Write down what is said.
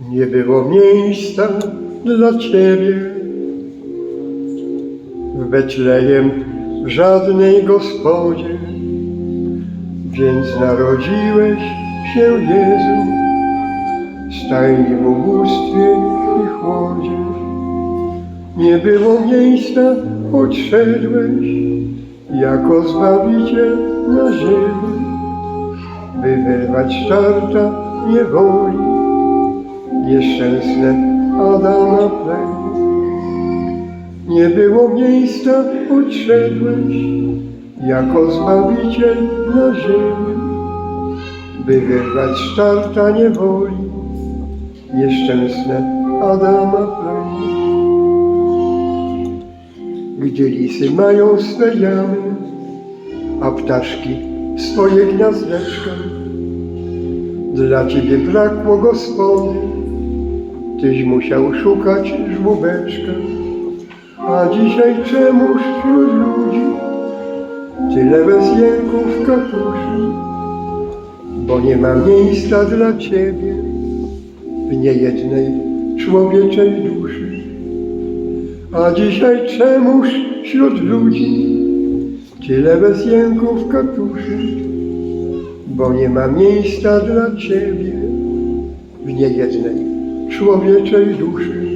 Nie było miejsca dla Ciebie. W Betlejem w żadnej gospodzie, więc narodziłeś się Jezu, stajni w ubóstwie i chłodzie. Nie było miejsca, odszedłeś jako Zbawiciel na ziemi, by wyrwać czarta niewoli, nieszczęsne Adama plemię. Nie było miejsca, odszedłeś jako Zbawiciel na ziemi, by wyrwać z czarta niewoli, nieszczęsne Adama plemię. Gdzie lisy mają swe jamy, a ptaszki swoje gniazdeczka. Dla Ciebie brakło gospody, Tyś musiał szukać żłóbeczka. A dzisiaj czemuż wśród ludzi tyle bezjęków katuszy? Bo nie ma miejsca dla Ciebie w niejednej człowieczej duszy. A dzisiaj czemuż wśród ludzi tyle bezjęków katuszy? Bo nie ma miejsca dla Ciebie w niejednej człowieczej duszy.